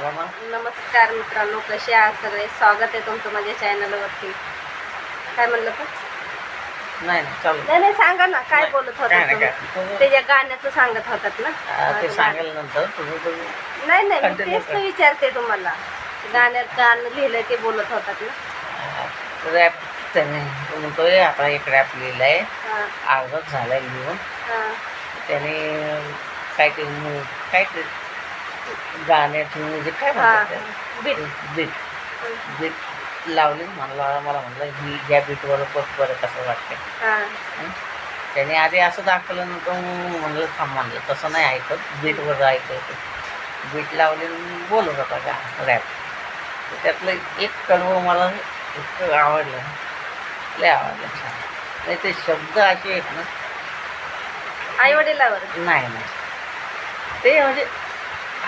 नमस्कार मित्रांनो कसे आहात सगळे? स्वागत आहे तुमचं माझ्या चॅनलवरती काय म्हणलं तर नाही नाही सांगा ना काय बोलत होता त्याच्या गाण्याचं सांगत होतात ना? ते नाही नाही मी तेच तर. विचारते तुम्हाला. गाण्यात गाणं लिहिलंय ते बोलत होतात ना? रॅप तो म्हणतोय आता एक रॅप लिहिलाय. अर्धच झालाय लिहून. त्याने काय ते काय ते गाण्याची म्युझिक काय म्हणतात. बीट. बीट. बीट लावली मला मला म्हणलं ही या बीटवर बघ बरं कसं वाटतं? त्याने आधी असं दाखवलं नव्हतं म्हणलं थांब म्हणलं तसं नाही ऐकत बीटवर ऐकत बीट लावले बोलत होता का रॅप. त्यातलं एक कडवं मला इतकं आवडलं. लय आवडलं. छान नाही ते शब्द असे आहेत ना. आई वडिलावर? नाही नाही. ते म्हणजे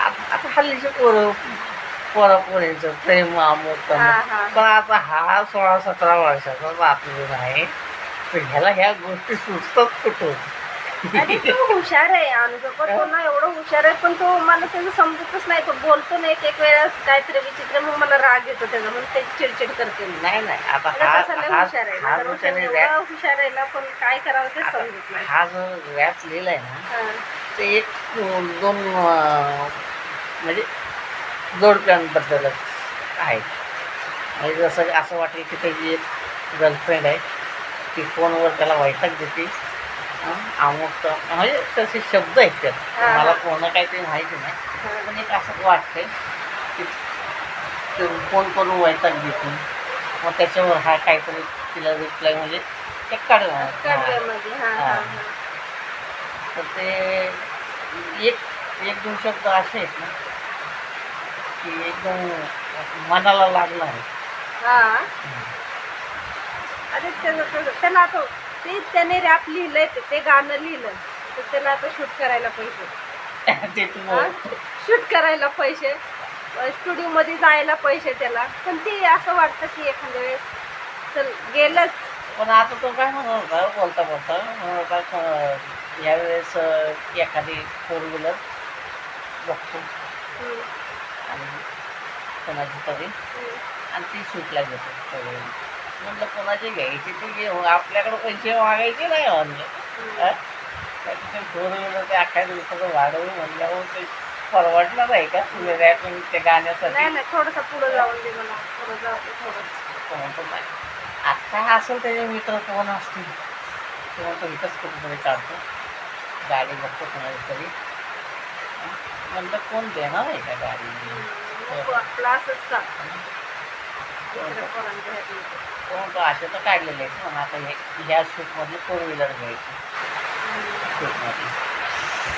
आता हल्लीचे पोरं पोरा पोरींचं प्रेम हा, हा. पण आता हा सोळा सतरा वर्षाचा बातमी आहे तर ह्याला ह्या गोष्टी सुचतात कुठून? आणि तो हुशार आहे तो ना एवढं हुशार आहे पण तो मला त्याचं समजतच नाही. तो बोलतो नाही एक एक वेळेस काहीतरी विचित्र मग मला राग येतो त्याचा म्हणून त्याची चिडचिड करते नाही नाही. आता हुशार आहे. एवढा हुशार आहे ना पण काय करावं ते समजत नाही. हा जो रॅप लिहिलाय ना ते एक दोन म्हणजे जोडप्यांबद्दलच आहे. म्हणजे जसं असं वाटेल की त्याची एक गर्लफ्रेंड आहे ती फोनवर त्याला वैताग देते. अमुक म्हणजे तसे शब्द आहेत त्यात. मला पूर्ण काही ते माहिती नाही. पण एक असं वाटतंय की फोन करून वैताग देते. मग त्याच्यावर हा काहीतरी तिला रिप्लाय म्हणजे ते काढ कडव्यामध्ये हा. हा. तर ते एक एक दोन शब्द असे आहेत ना. की एकदम मनाला लागला आहे. हा. अरे त्याचं- त्याला आता ते त्याने रॅप लिहिलंय ते- ते गाणं लिहिलं तर त्याला आता शूट करायला पैसे. ते तुम्हाला शूट करायला पैसे. स्टुडिओ मध्ये जायला पैसे त्याला. पण ते असं वाटतं की एखाद्या वेळेस चल गेलंच. पण आता तो काय म्हणत होता बोलता बोलता म्हणत होता क- यावेळेस अं, एखादी फोर व्हीलर बघतो. हम्म, आणि कोणाची तरी. आणि ती शूटला घेतो wheeler. म्हटलं कोणाची घ्यायची ती घे. आपल्याकडे पैसे मागायचे नाही म्हणलं त्याच्या फोर व्हीलर ते अख्ख्या दिवसाचं भाडं म्हणल्यावर ते परवडणार आहे का? तुला रॅपिंग त्या गाण्यासाठी. नाही नाही थोडंसं पुढं जाऊन दे मला पुढं जाऊ थोडं तो म्हणतो नाही. आता असेल त्याचे मित्र कोण असतील? तो म्हणतो इथंच कुठेतरी काढतो. गाडी बघतो कोणाची तरी. हं? म्हणलं कोण देणार आहे का गाडी? नको आपलं असंच का? दुसऱ्या पोरांच्या ह्यात नको. तो म्हणतो असे तर काढलेले आहेत पण आता हे ह्या शूटमधली फोर व्हीलर घ्यायची.